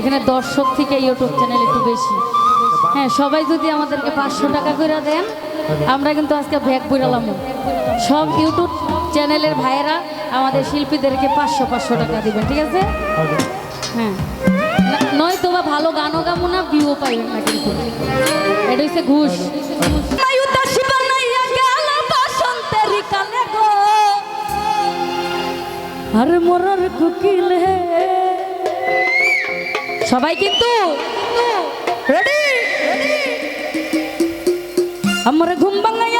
এখানে দর্শক থেকে ইউটিউব চ্যানেল একটু বেশি। হ্যাঁ সবাই যদি আমাদেরকে পাঁচশো টাকা করে দেন, আমরা কিন্তু আজকে ব্যাগ বইরালাম সব ইউটিউব চ্যানেলের ভাইয়েরা আমাদের শিল্পীদেরকে পাঁচশো পাঁচশো টাকা দিবেন, ঠিক আছে? হ্যাঁ। নয় বা ভালো গানও গামো না ভিউও পাইবেন না কিন্তু। এটা হচ্ছে ঘুষ। আরে মরার কুকিলে সবাই কিন্তু রেডি? আমার ঘুম ভাঙাইয়া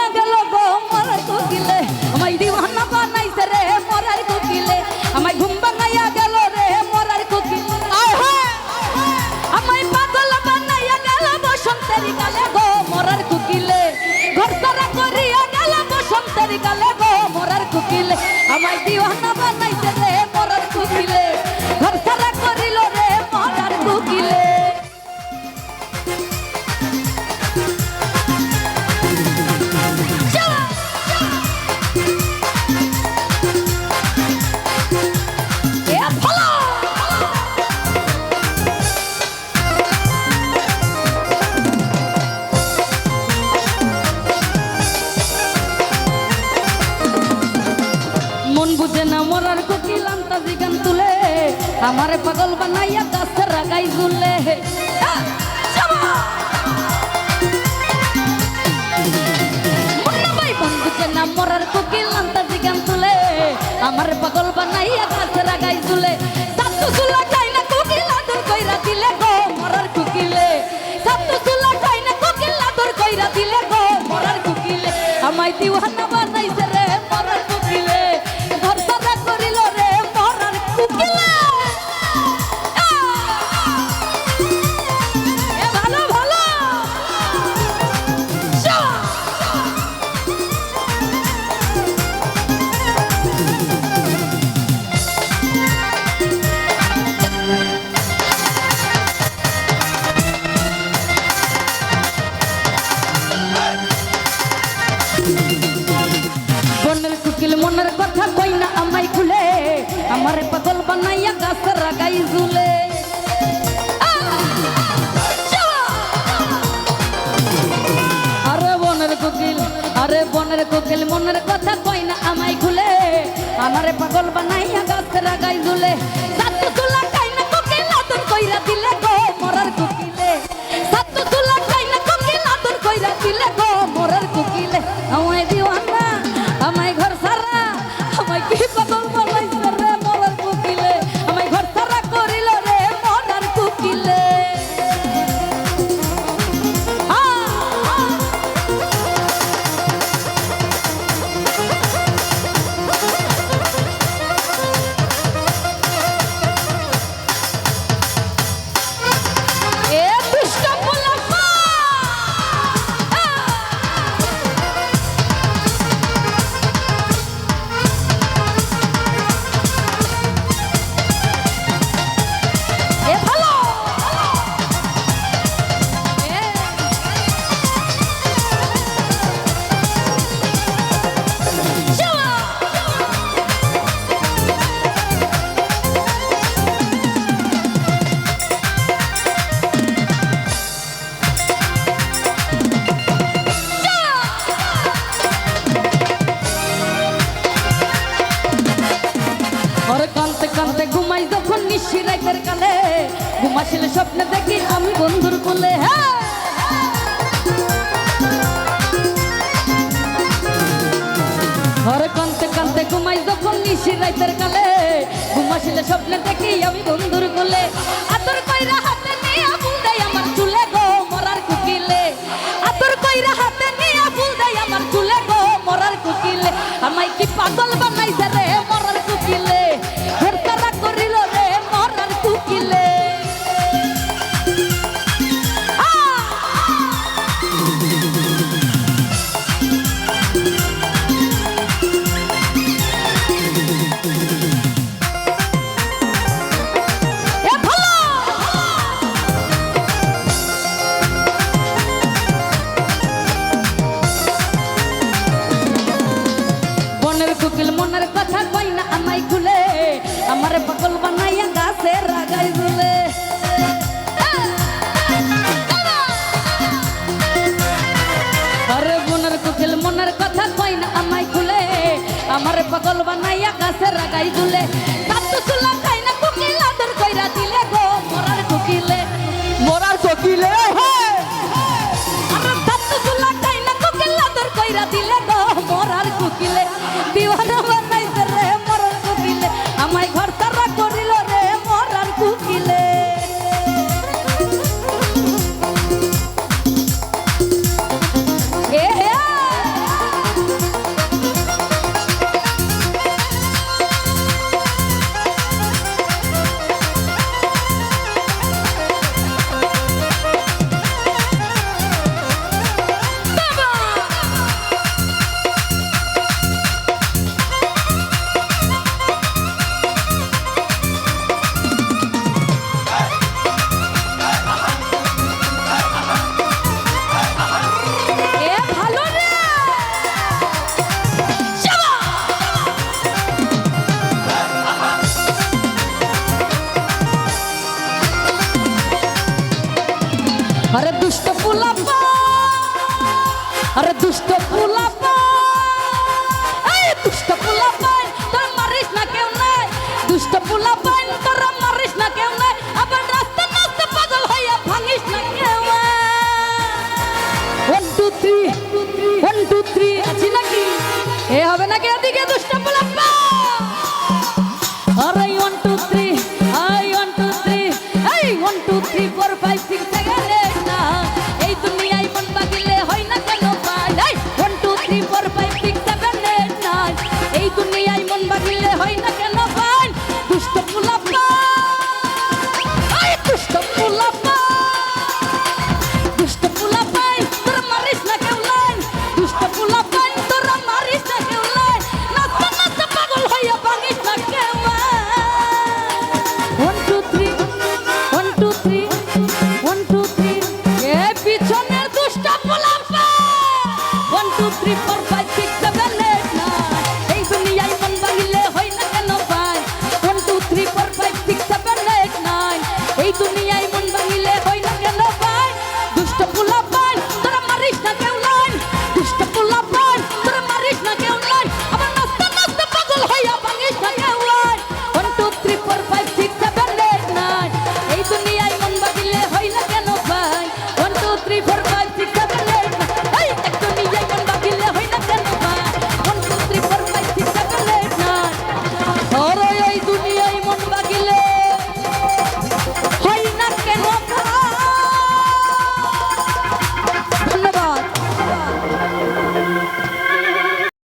পাগল বানাইয়া গাছের কুকিল মনের কথা কয় না আমায় খুলে? আমারে পাগল বানাইয়া গাছ রাগাই ঝুলে নিশি রাইতের কালে ঘুমাছিল স্বপ্নে দেখি আমি বন্ধুর কোলে হ্যাঁ ওরে কানতে কানতে ঘুমাই যখন নিশি রাইতের কালে ঘুমাছিল স্বপ্নে দেখি আমি বন্ধুর কোলে। আতর কইরা হাতে নিয়ে ফুল দেয় আমার চুলে গো মরার কুকিলে। আতর কইরা হাতে নিয়ে ফুল দেয় আমার চুলে গো মরার কুকিলে। আমায় কি পাগল পাগল বানাইয়া গাছে রাগাই দিলে। আরে বোনের কুকিল, মনের কথা কই না আমায় খুলে। আমার পাগল বানাইয়া গাছে রাগাই দিলে। পুলাপা এই দুষ্ট।